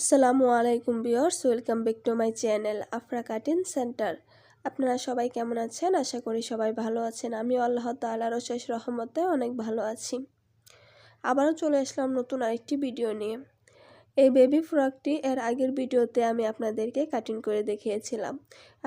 আসসালামু আলাইকুম viewers welcome back to my channel Afra cutting centre. আপনারা সবাই কেমন আছেন? আশা করি সবাই ভালো আছেন। আমিও আল্লাহ তাআলার অশেষ রহমতে অনেক ভালো আছি। আবারও চলে আসলাম নতুন আরেকটি ভিডিও নিয়ে। এই বেবি ফ্রকটি এর আগের ভিডিওতে আমি আপনাদেরকে কাটিং করে দেখিয়েছিলাম।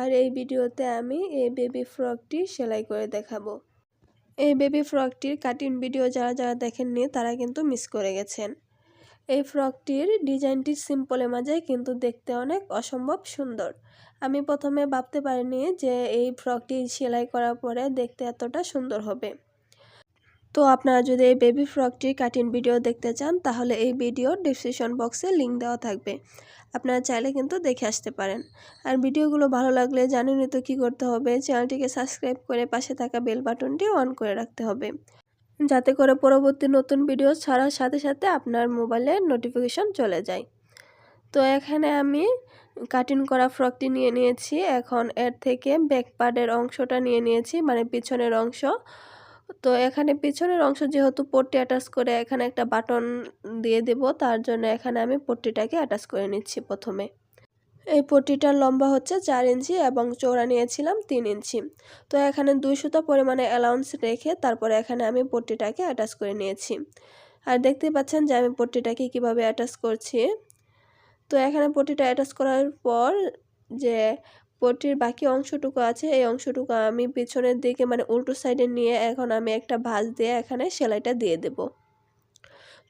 আর এই ভিডিওতে আমি এই বেবি ফ্রকটি সেলাই করে দেখাবো। এই বেবি ফ্রকটির কাটিং ভিডিও যারা যারা দেখেননি, তারা কিন্তু মিস করে গেছেন। এই ফ্রকটির ডিজাইনটি সিম্পলের মাঝে কিন্তু দেখতে অনেক অসম্ভব সুন্দর। আমি প্রথমে ভাবতে পারিনি যে এই ফ্রকটি সেলাই করার পরে দেখতে এতটা সুন্দর হবে। তো আপনারা যদি এই বেবি ফ্রকটির কাটিং ভিডিও দেখতে চান, তাহলে এই ভিডিওর ডিসক্রিপশন বক্সে লিঙ্ক দেওয়া থাকবে। আপনারা চাইলে কিন্তু দেখে আসতে পারেন। আর ভিডিওগুলো ভালো লাগলে জানেনই তো কী করতে হবে চ্যানেলটিকে সাবস্ক্রাইব করে পাশে থাকা বেল বাটনটি অন করে রাখতে হবে। যাতে করে পরবর্তী নতুন ভিডিও ছাড়ার সাথে সাথে আপনার মোবাইলে নোটিফিকেশন চলে যায়। তো এখানে আমি কাটিং করা ফ্রকটি নিয়ে নিয়েছি। এখন এর থেকে ব্যাক পার্টের অংশটা নিয়ে নিয়েছি মানে পিছনের অংশ। তো এখানে পিছনের অংশ যেহেতু পট্টি অ্যাটাচ করে এখানে একটা বাটন দিয়ে দেব, তার জন্য এখানে আমি পট্টিটাকে অ্যাটাচ করে নিচ্ছি প্রথমে। এই পট্টিটার লম্বা হচ্ছে চার ইঞ্চি এবং চৌড়া নিয়েছিলাম তিন ইঞ্চি। তো এখানে দুই সুতা পরিমাণে অ্যালাউন্স রেখে তারপরে এখানে আমি পট্টিটাকে অ্যাটাচ করে নিয়েছি। আর দেখতে পাচ্ছেন যে আমি পট্টিটাকে কীভাবে অ্যাটাচ করছি। তো এখানে পট্টিটা অ্যাটাচ করার পর যে পট্টির বাকি অংশটুকু আছে, এই অংশটুকু আমি পিছনের দিকে মানে উল্টো সাইডে নিয়ে এখন আমি একটা ভাঁজ দিয়ে এখানে সেলাইটা দিয়ে দেবো।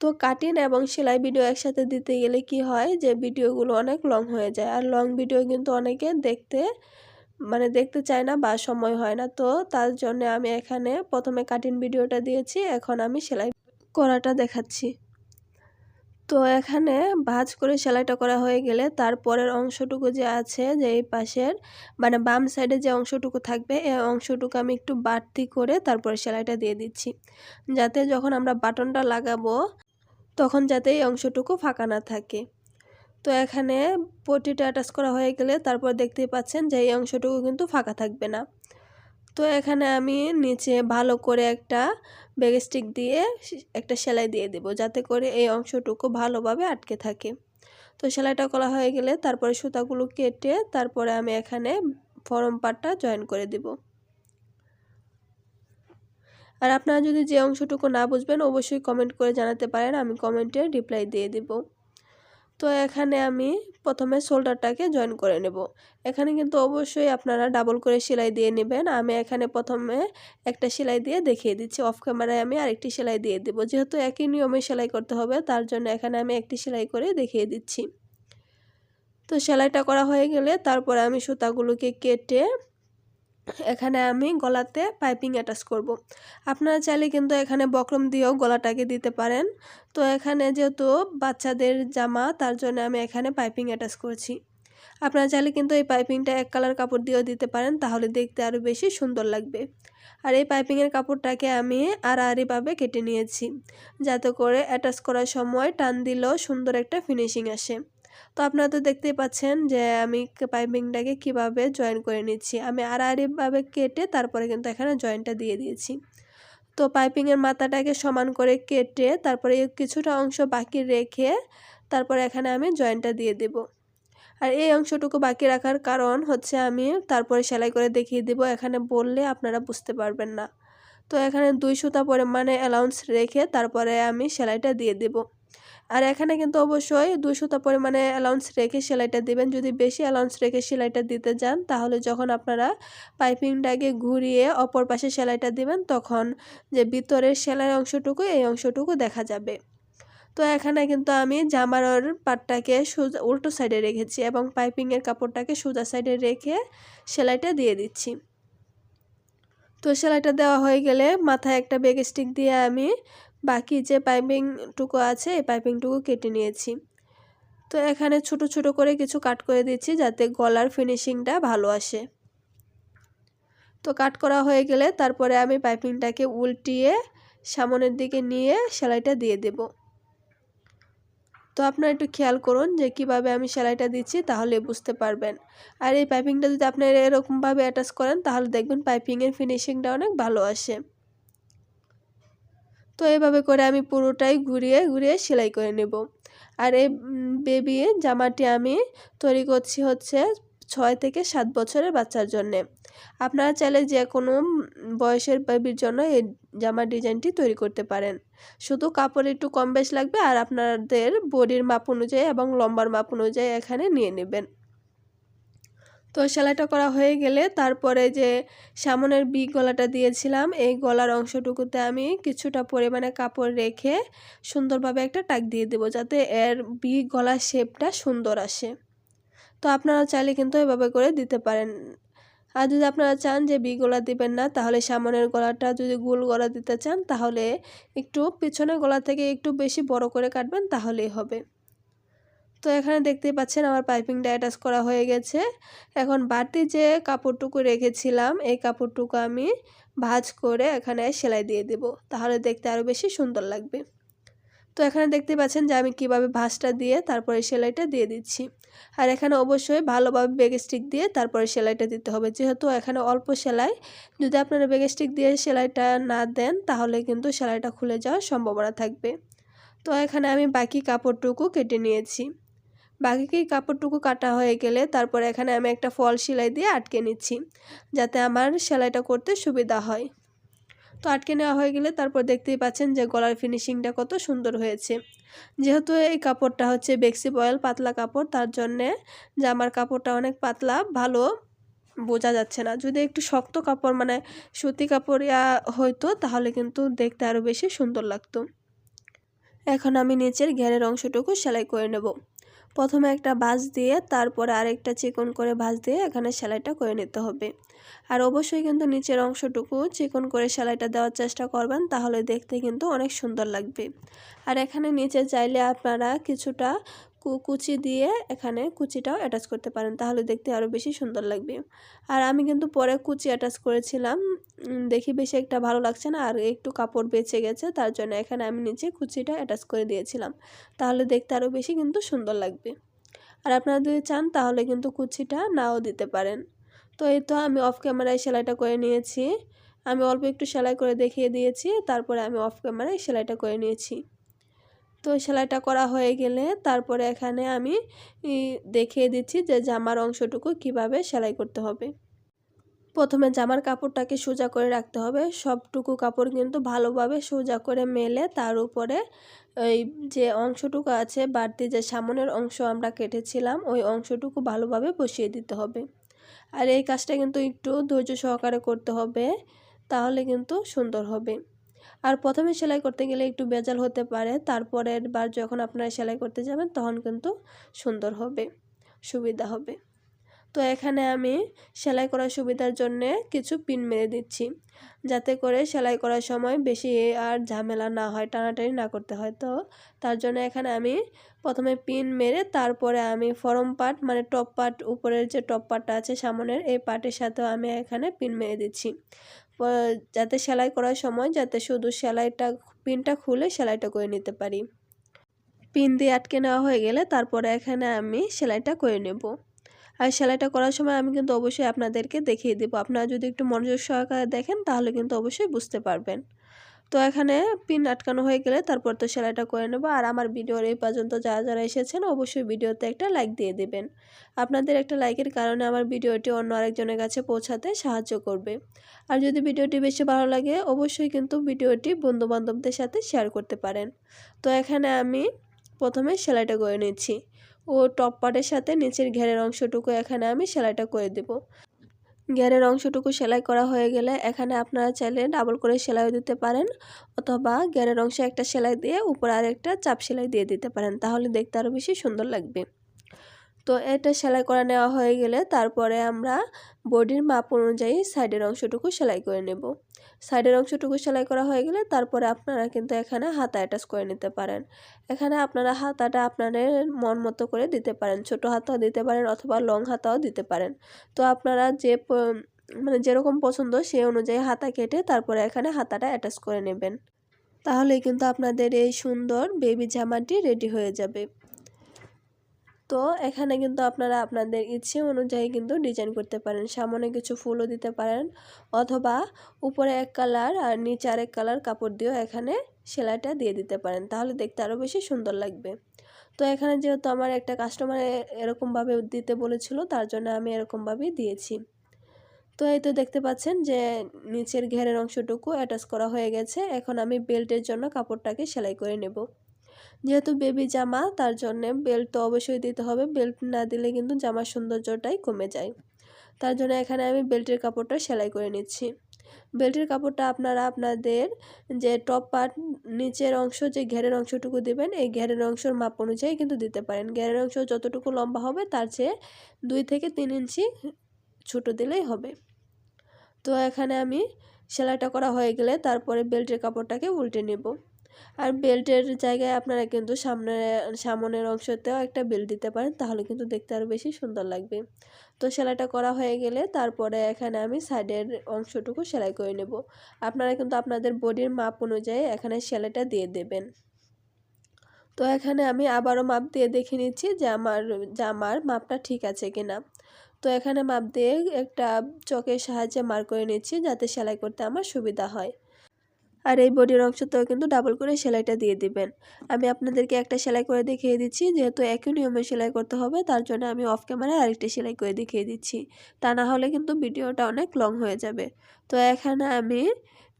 তো কাটিং এবং সেলাই ভিডিও একসাথে দিতে গেলে কি হয় যে, ভিডিওগুলো অনেক লং হয়ে যায়। আর লং ভিডিও কিন্তু অনেকে দেখতে মানে দেখতে চায় না বা সময় হয় না। তো তার জন্য আমি এখানে প্রথমে কাটিং ভিডিওটা দিয়েছি, এখন আমি সেলাই করাটা দেখাচ্ছি। তো এখানে ভাজ করে সেলাইটা করা হয়ে গেলে তারপরের অংশটুকু যে আছে, যে এই পাশের মানে বাম সাইডে যে অংশটুকু থাকবে এই অংশটুকু আমি একটু বাড়তি করে তারপরে সেলাইটা দিয়ে দিচ্ছি। যাতে যখন আমরা বাটনটা লাগাবো তখন যাতে এই অংশটুকু ফাঁকা না থাকে। তো এখানে পটিটা অ্যাটাচ করা হয়ে গেলে তারপর দেখতেই পাচ্ছেন যে এই অংশটুকু কিন্তু ফাঁকা থাকবে না। তো এখানে আমি নিচে ভালো করে একটা ব্যাগস্টিক দিয়ে একটা সেলাই দিয়ে দেব যাতে করে এই অংশটুকু ভালোভাবে আটকে থাকে। তো সেলাইটা করা হয়ে গেলে তারপরে সুতাগুলো কেটে তারপরে আমি এখানে ফরম পাটটা জয়েন করে দেবো। আর আপনারা যদি যে অংশটুকু না বুঝবেন, অবশ্যই কমেন্ট করে জানাতে পারেন, আমি কমেন্টে রিপ্লাই দিয়ে দিব। তো এখানে আমি প্রথমে শোল্ডারটাকে জয়েন করে নেব। এখানে কিন্তু অবশ্যই আপনারা ডাবল করে সেলাই দিয়ে নেবেন। আমি এখানে প্রথমে একটা সেলাই দিয়ে দেখিয়ে দিচ্ছি। অফ ক্যামেরায় আমি আরেকটি সেলাই দিয়ে দেবো। যেহেতু একই নিয়মে সেলাই করতে হবে, তার জন্য এখানে আমি একটি সেলাই করে দেখিয়ে দিচ্ছি। তো সেলাইটা করা হয়ে গেলে তারপরে আমি সুতাগুলোকে কেটে এখানে আমি গলাতে পাইপিং অ্যাটাচ করব। আপনারা চাইলে কিন্তু এখানে বক্রম দিয়েও গলাটাকে দিতে পারেন। তো এখানে যেহেতু বাচ্চাদের জামা, তার জন্য আমি এখানে পাইপিং অ্যাটাচ করছি। আপনারা চাইলে কিন্তু এই পাইপিংটা এক কালার কাপড় দিয়েও দিতে পারেন, তাহলে দেখতে আরও বেশি সুন্দর লাগবে। আর এই পাইপিংয়ের কাপড়টাকে আমি আড়াআড়িভাবে কেটে নিয়েছি, যাতে করে অ্যাটাচ করার সময় টান দিলেও সুন্দর একটা ফিনিশিং আসে। তো আপনারা তো দেখতেই পাচ্ছেন যে আমি পাইপিংটাকে কীভাবে জয়েন করে নিচ্ছি। আমি আড়াআড়িভাবে কেটে তারপরে কিন্তু এখানে জয়েনটা দিয়ে দিয়েছি। তো পাইপিংয়ের মাথাটাকে সমান করে কেটে তারপরে কিছুটা অংশ বাকি রেখে তারপরে এখানে আমি জয়েনটা দিয়ে দেব। আর এই অংশটুকু বাকি রাখার কারণ হচ্ছে আমি তারপরে সেলাই করে দেখিয়ে দেব, এখানে বললে আপনারা বুঝতে পারবেন না। তো এখানে দুই সুতা পরিমাণে অ্যালাউন্স রেখে তারপরে আমি সেলাইটা দিয়ে দেবো। আর এখানে কিন্তু অবশ্যই দুশোটা পরিমাণে অ্যালাউন্স রেখে সেলাইটা দিবেন। যদি বেশি অ্যালাউন্স রেখে সেলাইটা দিতে যান, তাহলে যখন আপনারা পাইপিংটাকে ঘুরিয়ে অপর পাশে সেলাইটা দিবেন, তখন যে ভিতরের সেলাই অংশটুকু, এই অংশটুকু দেখা যাবে। তো এখানে কিন্তু আমি জামার পাটটাকে সোজা, উল্টো সাইডে রেখেছি এবং পাইপিংয়ের কাপড়টাকে সোজা সাইডে রেখে সেলাইটা দিয়ে দিচ্ছি। তো সেলাইটা দেওয়া হয়ে গেলে মাথায় একটা বেগ স্টিক দিয়ে আমি বাকি যে পাইপিংটুকু আছে, এই পাইপিংটুকু কেটে নিয়েছি। তো এখানে ছোট ছোট করে কিছু কাট করে দিচ্ছি যাতে গলার ফিনিশিংটা ভালো আসে। তো কাট করা হয়ে গেলে তারপরে আমি পাইপিংটাকে উল্টিয়ে সামনের দিকে নিয়ে সেলাইটা দিয়ে দেব। তো আপনারা একটু খেয়াল করুন যে কীভাবে আমি সেলাইটা দিচ্ছি তাহলে বুঝতে পারবেন। আর এই পাইপিংটা যদি আপনারা এরকমভাবে অ্যাটাচ করেন তাহলে দেখবেন পাইপিংয়ের ফিনিশিংটা অনেক ভালো আসে। তো এভাবে করে আমি পুরোটাই ঘুরিয়ে ঘুরিয়ে সেলাই করে নেব। আর এই বেবি জামাটি আমি তৈরি করছি হচ্ছে ছয় থেকে সাত বছরের বাচ্চার জন্যে। আপনারা চাইলে যে কোনো বয়সের বেবির জন্য এই জামার ডিজাইনটি তৈরি করতে পারেন। শুধু কাপড় একটু কম বেশ লাগবে আর আপনাদের বডির মাপ অনুযায়ী এবং লম্বার মাপ অনুযায়ী এখানে নিয়ে নেবেন। তো সেলাইটা করা হয়ে গেলে তারপরে যে সামনের বি গলাটা দিয়েছিলাম, এই গলার অংশটুকুতে আমি কিছুটা পরিমাণে কাপড় রেখে সুন্দরভাবে একটা টাক দিয়ে দেবো যাতে এর বি গলার শেপটা সুন্দর আসে। তো আপনারা চাইলে কিন্তু এভাবে করে দিতে পারেন। আর যদি আপনারা চান যে বি গলা দিবেন না, তাহলে সামনের গলাটা যদি গোল গলা দিতে চান, তাহলে একটু পিছনের গলা থেকে একটু বেশি বড় করে কাটবেন, তাহলেই হবে। তো এখানে দেখতেই পাচ্ছেন আমার পাইপিংটা অ্যাটাচ করা হয়ে গেছে। এখন বাড়তি যে কাপড়টুকু রেখেছিলাম, এই কাপড়টুকু আমি ভাজ করে এখানে সেলাই দিয়ে দেব, তাহলে দেখতে আরও বেশি সুন্দর লাগবে। তো এখানে দেখতে পাচ্ছেন যে আমি কীভাবে ভাঁজটা দিয়ে তারপরে সেলাইটা দিয়ে দিচ্ছি। আর এখানে অবশ্যই ভালোভাবে বেগে স্টিক দিয়ে তারপরে সেলাইটা দিতে হবে। যেহেতু এখানে অল্প সেলাই, যদি আপনারা বেগে স্টিক দিয়ে সেলাইটা না দেন, তাহলে কিন্তু সেলাইটা খুলে যাওয়ার সম্ভাবনা থাকবে। তো এখানে আমি বাকি কাপড়টুকু কেটে নিয়েছি। বাকি কাপড়টুকু কাটা হয়ে গেলে তারপর এখানে আমি একটা ফল সেলাই দিয়ে আটকে নিচ্ছি, যাতে আমার সেলাইটা করতে সুবিধা হয়। তো আটকে নেওয়া হয়ে গেলে তারপর দেখতেই পাচ্ছেন যে গলার ফিনিশিংটা কত সুন্দর হয়েছে। যেহেতু এই কাপড়টা হচ্ছে বেক্সি বয়েল পাতলা কাপড়, তার জন্যে জামার কাপড়টা অনেক পাতলা, ভালো বোঝা যাচ্ছে না। যদি একটু শক্ত কাপড় মানে সুতি কাপড় হইতো, তাহলে কিন্তু দেখতে আরও বেশি সুন্দর লাগতো। এখন আমি নিচের ঘেরের অংশটুকু সেলাই করে নেব। প্রথমে একটা ভাঁজ দিয়ে, তারপরে আরেকটা চিকন করে ভাঁজ দিয়ে এখানে সেলাইটা করে নিতে হবে। আর অবশ্যই কিন্তু নিচের অংশটুকু চিকন করে সেলাইটা দেওয়ার চেষ্টা করবেন, তাহলে দেখতে কিন্তু অনেক সুন্দর লাগবে। আর এখানে নিচে চাইলে আপনারা কিছুটা কুচি দিয়ে এখানে কুচিটাও অ্যাটাচ করতে পারেন, তাহলে দেখতে আরও বেশি সুন্দর লাগবে। আর আমি কিন্তু পরে কুচি অ্যাটাচ করেছিলাম দেখি বেশি একটা ভালো লাগছে না, আর একটু কাপড় বেঁচে গেছে, তার জন্য এখানে আমি নিচে কুচিটা অ্যাটাচ করে দিয়েছিলাম। তাহলে দেখতে আরও বেশি কিন্তু সুন্দর লাগবে। আর আপনারা যদি চান, তাহলে কিন্তু কুচিটা নাও দিতে পারেন। তো এই তো আমি অফ ক্যামেরায় সেলাইটা করে নিয়েছি। আমি অল্প একটু সেলাই করে দেখিয়ে দিয়েছি, তারপরে আমি অফ ক্যামেরায় সেলাইটা করে নিয়েছি। তো সেলাইটা করা হয়ে গেলে তারপরে এখানে আমি দেখিয়ে দিচ্ছি যে জামার অংশটুকু কীভাবে সেলাই করতে হবে। প্রথমে জামার কাপড়টাকে সোজা করে রাখতে হবে। সবটুকু কাপড় কিন্তু ভালোভাবে সোজা করে মেলে তার উপরে ওই যে অংশটুকু আছে, বাড়তি যে সামনের অংশ আমরা কেটেছিলাম, ওই অংশটুকু ভালোভাবে বসিয়ে দিতে হবে। আর এই কাজটা কিন্তু একটু ধৈর্য সহকারে করতে হবে, তাহলে কিন্তু সুন্দর হবে। আর প্রথমে সেলাই করতে গেলে একটু বেজাল হতে পারে, তারপরের বার যখন আপনারা সেলাই করতে যাবেন তখন কিন্তু সুন্দর হবে, সুবিধা হবে। তো এখানে আমি সেলাই করার সুবিধার জন্য কিছু পিন মেরে দিচ্ছি, যাতে করে সেলাই করার সময় বেশি আর ঝামেলা না হয়, টানাটানি না করতে হয়। তো তার জন্য এখানে আমি প্রথমে পিন মেরে তারপরে আমি ফরম পার্ট মানে টপ পার্ট, উপরের যে টপ পার্টটা আছে সামনের, এই পার্টের সাথেও আমি এখানে পিন মেরে দিচ্ছি। যাতে সেলাই করার সময় যাতে শুধু সেলাইটা, পিনটা খুলে সেলাইটা করে নিতে পারি। পিন দিয়ে আটকে নেওয়া হয়ে গেলে তারপরে এখানে আমি সেলাইটা করে নেব। আর সেলাইটা করার সময় আমি কিন্তু অবশ্যই আপনাদেরকে দেখিয়ে দেবো। আপনারা যদি একটু মনোযোগ সহকারে দেখেন তাহলে কিন্তু অবশ্যই বুঝতে পারবেন। তো এখানে পিন আটকানো হয়ে গেলে তারপর তো সেলাইটা করে নেব। আর আমার ভিডিওর এই পর্যন্ত যারা যারা এসেছেন অবশ্যই ভিডিওতে একটা লাইক দিয়ে দেবেন। আপনাদের একটা লাইকের কারণে আমার ভিডিওটি অন্য আরেকজনের কাছে পৌঁছাতে সাহায্য করবে। আর যদি ভিডিওটি বেশি ভালো লাগে, অবশ্যই কিন্তু ভিডিওটি বন্ধুবান্ধবদের সাথে শেয়ার করতে পারেন। তো এখানে আমি প্রথমে সেলাইটা করে নিচ্ছি। ও টপ পার্টের সাথে নিচের ঘেরের অংশটুকু এখানে আমি সেলাইটা করে দেব। ঘেরের অংশটুকু সেলাই করা হয়ে গেলে এখানে আপনারা চাইলে ডাবল করে সেলাইও দিতে পারেন অথবা ঘেরের অংশে একটা সেলাই দিয়ে উপরে আরেকটা চাপ সেলাই দিয়ে দিতে পারেন, তাহলে দেখতে আরও বেশি সুন্দর লাগবে। তো এটা সেলাই করা নেওয়া হয়ে গেলে তারপরে আমরা বডির মাপ অনুযায়ী সাইডের অংশটুকু সেলাই করে নেব। সাইডের অংশটুকু সেলাই করা হয়ে গেলে তারপরে আপনারা কিন্তু এখানে হাতা অ্যাটাচ করে নিতে পারেন। এখানে আপনারা হাতাটা আপনাদের মন মতো করে দিতে পারেন। ছোট হাতাও দিতে পারেন অথবা লং হাতাও দিতে পারেন। তো আপনারা যে মানে যেরকম পছন্দ সেই অনুযায়ী হাতা কেটে তারপরে এখানে হাতাটা অ্যাটাচ করে নেবেন। তাহলেই কিন্তু আপনাদের এই সুন্দর বেবি জামাটি রেডি হয়ে যাবে। তো এখানে কিন্তু আপনারা আপনাদের ইচ্ছে অনুযায়ী কিন্তু ডিজাইন করতে পারেন। সামনে কিছু ফুলও দিতে পারেন অথবা উপরে এক কালার আর নিচে আরেক কালার কাপড় দিয়েও এখানে সেলাইটা দিয়ে দিতে পারেন। তাহলে দেখতে আরও বেশি সুন্দর লাগবে। তো এখানে যেহেতু আমার একটা কাস্টমার এরকমভাবে দিতে বলেছিল, তার জন্য আমি এরকমভাবেই দিয়েছি। তো এই তো দেখতে পাচ্ছেন যে নিচের ঘেরের অংশটুকু অ্যাটাচ করা হয়ে গেছে। এখন আমি বেল্টের জন্য কাপড়টাকে সেলাই করে নেব। যেহেতু বেবি জামা, তার জন্য বেল্ট তো অবশ্যই দিতে হবে। বেল্ট না দিলে কিন্তু জামার সৌন্দর্যটাই কমে যায়। তার জন্য এখানে আমি বেল্টের কাপড়টা সেলাই করে নিচ্ছি। বেল্টের কাপড়টা আপনারা আপনাদের যে টপ পার্ট নিচের অংশ, যে ঘেরের অংশটুকু দিবেন, এই ঘেরের অংশের মাপ অনুযায়ী কিন্তু দিতে পারেন। ঘেরের অংশ যতটুকু লম্বা হবে, তার চেয়ে দুই থেকে তিন ইঞ্চি ছোটো দিলেই হবে। তো এখানে আমি সেলাইটা করা হয়ে গেলে তারপরে বেল্টের কাপড়টাকে উল্টে নেব। আর বেল্টের জায়গায় আপনারা কিন্তু সামনে, সামনের অংশতেও একটা বেল্ট দিতে পারেন, তাহলে কিন্তু দেখতে আরও বেশি সুন্দর লাগবে। তো সেলাইটা করা হয়ে গেলে তারপরে এখানে আমি সাইডের অংশটুকু সেলাই করে নেব। আপনারা কিন্তু আপনাদের বডির মাপ অনুযায়ী এখানে সেলাইটা দিয়ে দেবেন। তো এখানে আমি আবারও মাপ দিয়ে দেখে নিচ্ছি যে আমার জামার মাপটা ঠিক আছে কিনা। তো এখানে মাপ দিয়ে একটা চকের সাহায্যে মার করে নিচ্ছি যাতে সেলাই করতে আমার সুবিধা হয়। আর এই বডির অংশতেও কিন্তু ডাবল করে সেলাইটা দিয়ে দিবেন। আমি আপনাদেরকে একটা সেলাই করে দেখিয়ে দিচ্ছি, যেহেতু একই নিয়মে সেলাই করতে হবে, তার জন্য আমি অফ ক্যামেরায় আরেকটা সেলাই করে দেখিয়ে দিচ্ছি। তা না হলে কিন্তু ভিডিওটা অনেক লং হয়ে যাবে। তো এখানে আমি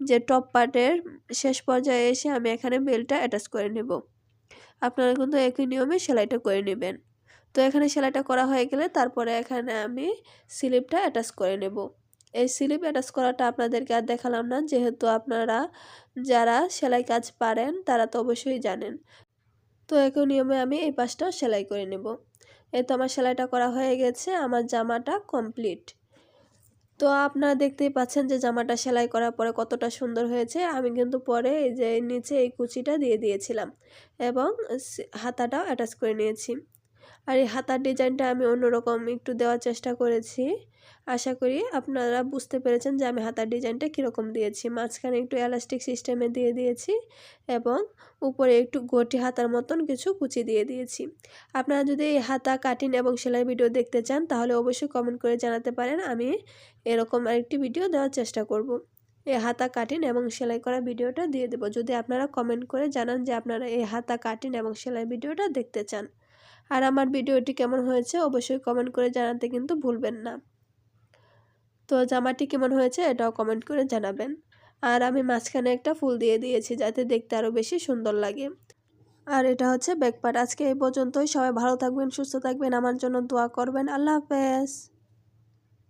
যে টপ পার্টের শেষ পর্যায়ে এসে আমি এখানে বেলটা অ্যাটাচ করে নেব। আপনারা কিন্তু একই নিয়মে সেলাইটা করে নেবেন। তো এখানে সেলাইটা করা হয়ে গেলে তারপরে এখানে আমি স্লিপটা অ্যাটাচ করে নেব। এই স্লিপ অ্যাটাচ করাটা আপনাদেরকে আর দেখালাম না। যেহেতু আপনারা যারা সেলাই কাজ পারেন, তারা তো অবশ্যই জানেন। তো একই নিয়মে আমি এই পাশটাও সেলাই করে নেব। এই তো আমার সেলাইটা করা হয়ে গেছে, আমার জামাটা কমপ্লিট তো আপনারা দেখতেই পাচ্ছেন যে জামাটা সেলাই করার পরে কতটা সুন্দর হয়েছে। আমি কিন্তু পরে এই যে নিচে এই কুচিটা দিয়ে দিয়েছিলাম এবং হাতাটাও অ্যাটাচ করে নিয়েছি। আর এই হাতার ডিজাইনটা আমি অন্যরকম একটু দেওয়ার চেষ্টা করেছি। আশা করি আপনারা বুঝতে পেরেছেন যে আমি হাতার ডিজাইনটা কীরকম দিয়েছি। মাঝখানে একটু এলাস্টিক সিস্টেমে দিয়ে দিয়েছি এবং উপরে একটু গটি হাতার মতন কিছু কুচি দিয়ে দিয়েছি। আপনারা যদি এই হাতা কাটিন এবং সেলাই ভিডিও দেখতে চান, তাহলে অবশ্যই কমেন্ট করে জানাতে পারেন। আমি এরকম আরেকটি ভিডিও দেওয়ার চেষ্টা করব। এই হাতা কাটিন এবং সেলাই করা ভিডিওটা দিয়ে দেবো। যদি আপনারা কমেন্ট করে জানান যে আপনারা এই হাতা কাটিন এবং সেলাই ভিডিওটা দেখতে চান। আর আমার ভিডিওটি কেমন হয়েছে অবশ্যই কমেন্ট করে জানাতে কিন্তু ভুলবেন না। তো জামাটি কেমন হয়েছে এটাও কমেন্ট করে জানাবেন। আর আমি মাঝখানে একটা ফুল দিয়ে দিয়েছি যাতে দেখতে আরও বেশি সুন্দর লাগে। আর এটা হচ্ছে ব্যাকপার্ট আজকে এই পর্যন্তই। সবাই ভালো থাকবেন, সুস্থ থাকবেন। আমার জন্য দোয়া করবেন। আল্লাহ হাফেজ।